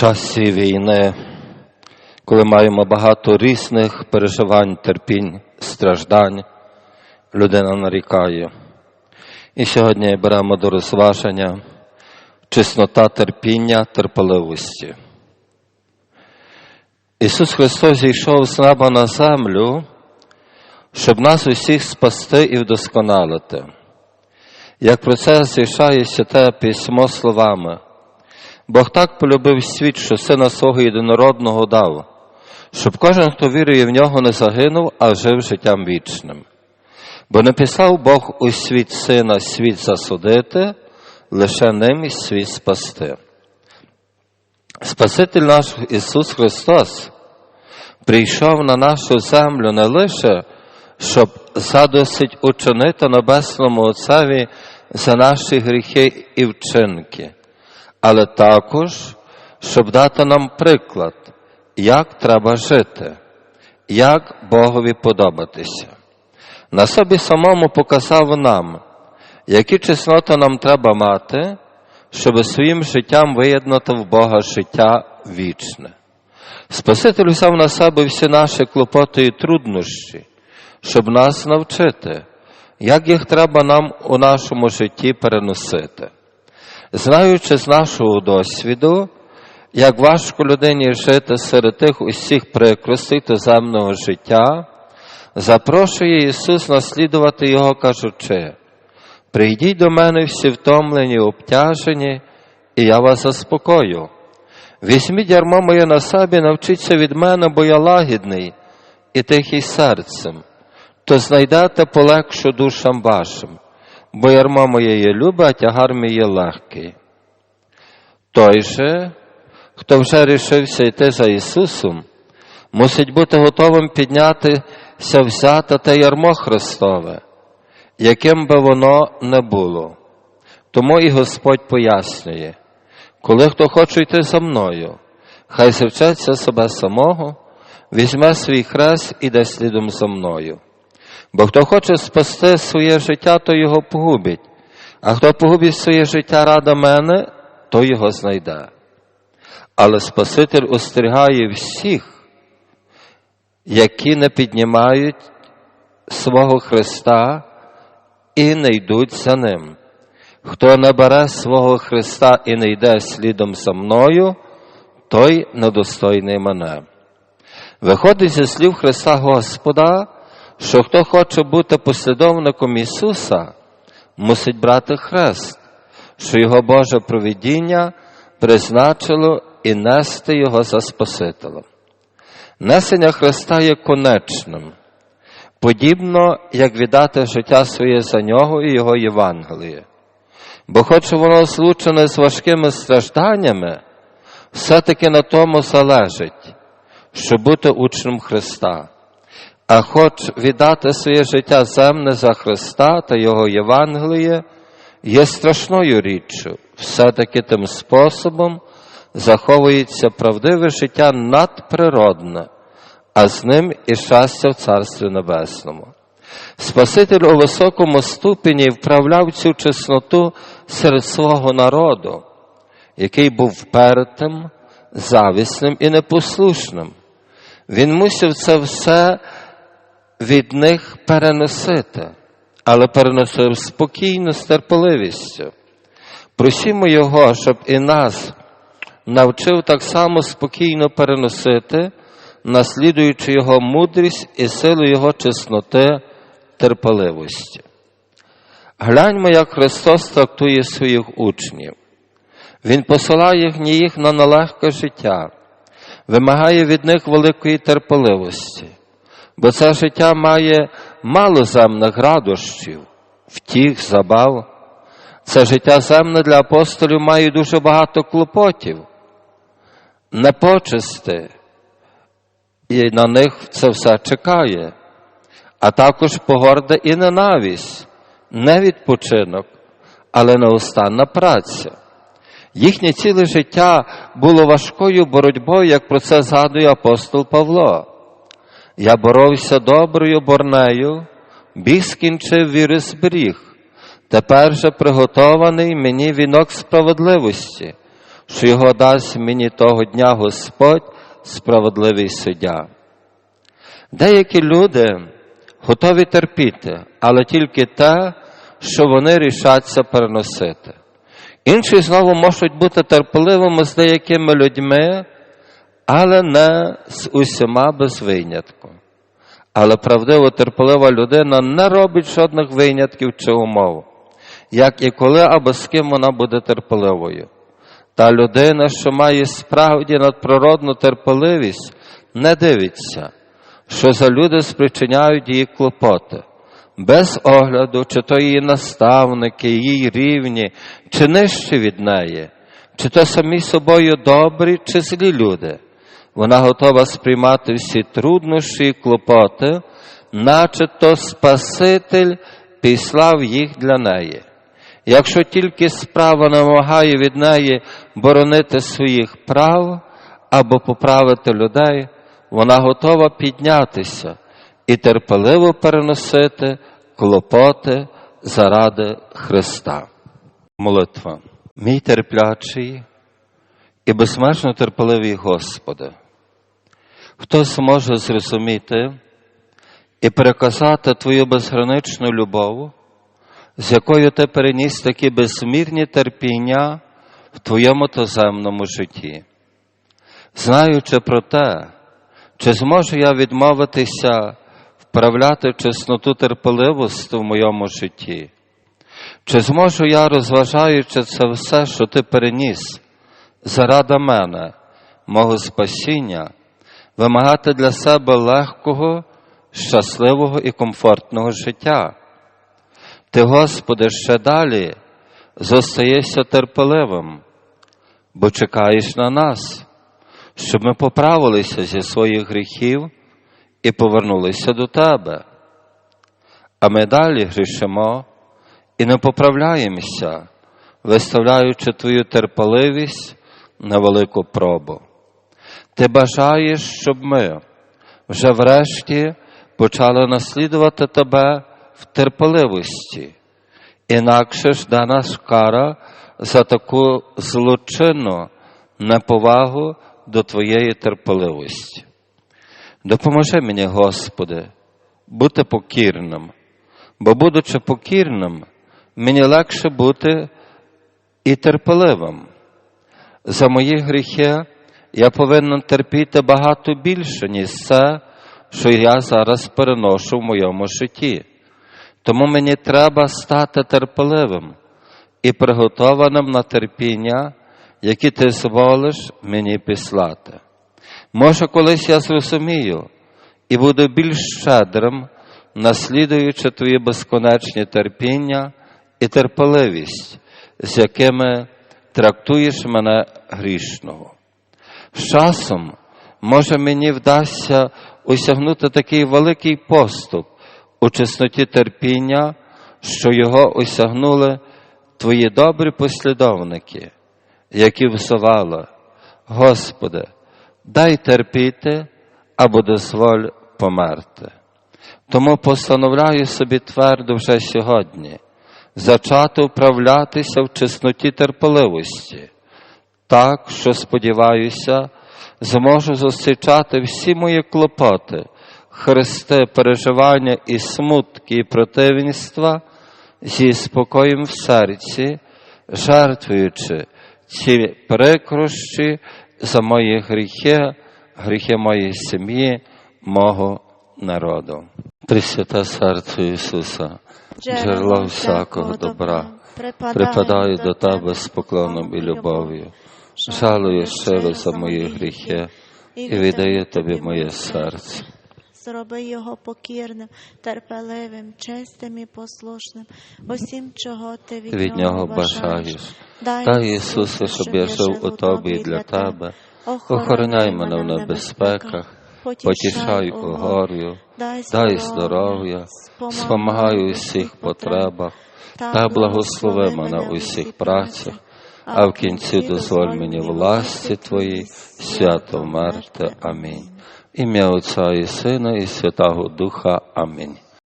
часі війни, коли маємо багато різних переживань, терпінь, страждань, людина нарікає. І сьогодні беремо до розваження чеснота терпіння, терпеливості. Ісус Христос зійшов з неба на землю, щоб нас усіх спасти і вдосконалити. Як про це звішає святе письмо словами. Бог так полюбив світ, що сина свого єдинородного дав, щоб кожен, хто вірує в нього, не загинув, а жив життям вічним. Бо не писав Бог у світ сина світ засудити, лише ним світ спасти. Спаситель наш Ісус Христос прийшов на нашу землю не лише, щоб задосить учинити Небесному Отцеві за наші гріхи і вчинки, але також, щоб дати нам приклад, як треба жити, як Богові подобатися. На собі самому показав нам, які чесноти нам треба мати, щоб своїм життям виєднати в Бога життя вічне. Спаситель взяв на себе всі наші клопоти і труднощі, щоб нас навчити, як їх треба нам у нашому житті переносити. Знаючи з нашого досвіду, як важко людині жити серед тих усіх прикростей туземного життя, запрошує Ісус наслідувати Його, кажучи, прийдіть до мене всі втомлені, обтяжені, і я вас заспокою. Візьміть ярмо моє на собі, навчіться від мене, бо я лагідний і тихий серцем, то знайдете полегшу душам вашим, бо ярмо моє є любе, а тягар мій є легкий. Той же, хто вже рішився йти за Ісусом, мусить бути готовим піднятися, взяти те ярмо Христове, яким би воно не було. Тому і Господь пояснює, коли хто хоче йти за мною, хай завчаться себе самого, візьме свій хрест і йде слідом за мною. Бо хто хоче спасти своє життя, то його погубить, а хто погубить своє життя ради мене, то його знайде. Але Спаситель остерігає всіх, які не піднімають свого Христа і не йдуть за ним. Хто не бере свого Христа і не йде слідом за мною, той недостойний мене. Виходить зі слів Христа Господа, що хто хоче бути послідовником Ісуса, мусить брати хрест, що Його Боже провідіння призначило і нести Його за Спасителем. Несення Христа є конечним, подібно як віддати життя своє за нього і Його Євангеліє. Бо, хоч воно злучене з важкими стражданнями, все-таки на тому залежить, щоб бути учнем Христа. А хоч віддати своє життя земне за Христа та Його Євангеліє є страшною річчю, все-таки тим способом заховується правдиве життя надприродне, а з ним і щастя в Царстві Небесному. Спаситель у високому ступені вправляв цю чесноту серед свого народу, який був впертим, завісним і непослушним. Він мусив це все від них переносити, але переносив спокійно, з терпеливістю. Просімо Його, щоб і нас навчив так само спокійно переносити, наслідуючи Його мудрість і силу Його чесноти, терпеливості. Гляньмо, як Христос трактує своїх учнів. Він посилає їх на нелегке життя, вимагає від них великої терпеливості, бо це життя має мало земних радощів, втіх, забав. Це життя земне для апостолів має дуже багато клопотів, непочисти, і на них це все чекає, а також погорда і ненависть, не відпочинок, але неустанна праця. Їхнє ціле життя було важкою боротьбою, як про це згадує апостол Павло. Я боровся доброю борнею, біг скінчив віри зберіг. Тепер же приготований мені вінок справедливості, що його дасть мені того дня Господь, справедливий суддя. Деякі люди готові терпіти, але тільки те, що вони рішаться переносити. Інші знову можуть бути терпеливими з деякими людьми, але не з усіма без винятку. Але правдиво терпелива людина не робить жодних винятків чи умов, як і коли або з ким вона буде терпеливою. Та людина, що має справді надприродну терпеливість, не дивиться, що за люди спричиняють її клопоти, без огляду, чи то її наставники, її рівні, чи нижчі від неї, чи то самі собою добрі, чи злі люди. Вона готова сприймати всі труднощі і клопоти, наче то Спаситель післав їх для неї. Якщо тільки справа намагає від неї боронити своїх прав або поправити людей, вона готова піднятися і терпеливо переносити клопоти заради Христа. Молитва. Мій терплячий і безмежно терпеливий Господи, хтось може зрозуміти і переказати Твою безграничну любов, з якою ти переніс такі безмірні терпіння в Твоєму тоземному житті. Знаючи про те, чи зможу я відмовитися вправляти чесноту терпеливості в моєму житті? Чи зможу я, розважаючи це все, що ти переніс заради мене, мого спасіння, вимагати для себе легкого, щасливого і комфортного життя? Ти, Господи, ще далі зостаєшся терпеливим, бо чекаєш на нас, щоб ми поправилися зі своїх гріхів і повернулися до Тебе. А ми далі грішимо і не поправляємося, виставляючи Твою терпеливість на велику пробу. Ти бажаєш, щоб ми вже врешті почали наслідувати Тебе в терпеливості, інакше ж дана кара за таку злочинну неповагу до Твоєї терпеливості. Допоможи мені, Господи, бути покірним, бо, будучи покірним, мені легше бути і терпеливим. За мої гріхи я повинен терпіти багато більше, ніж це, що я зараз переношу в моєму житті. Тому мені треба стати терпеливим і приготованим на терпіння, які ти зволиш мені післати. Може, колись я зрозумію і буду більш щедрим, наслідуючи твої безконечні терпіння і терпеливість, з якими трактуєш мене грішного. З часом, може, мені вдасться осягнути такий великий поступ у чесноті терпіння, що його осягнули твої добрі послідовники, які взивали, Господи, дай терпіти або дозволь померти. Тому постановляю собі твердо вже сьогодні зачати вправлятися в чесноті терпеливості, так, що, сподіваюся, зможу зустрічати всі мої клопоти, хрести, переживання і смутки, і противництва зі спокоєм в серці, жертвуючи ці прикрощі за мої гріхи, гріхи моєї сім'ї, мого народу. Пресвяте серце Ісуса, джерело всякого добра, припадаю до Тебе з поклоном і любов'ю, жалую щиро за мої гріхи і віддаю Тобі моє серце. Зроби його покірним, терпеливим, чистим і послушним, усім, чого ти від, Від нього бажаєш. Дай, Ісусе, щоб я жив у Тобі і для Тебе. Охороняй мене в небезпеках, потішай у горю, дай здоров'я, спомагай у всіх потребах та благослови мене у всіх працях, а в кінці дозволь мені власті Твої, свято вмерти. Амінь. Ім'я Отця і Сина, і Святого Духа. Амінь.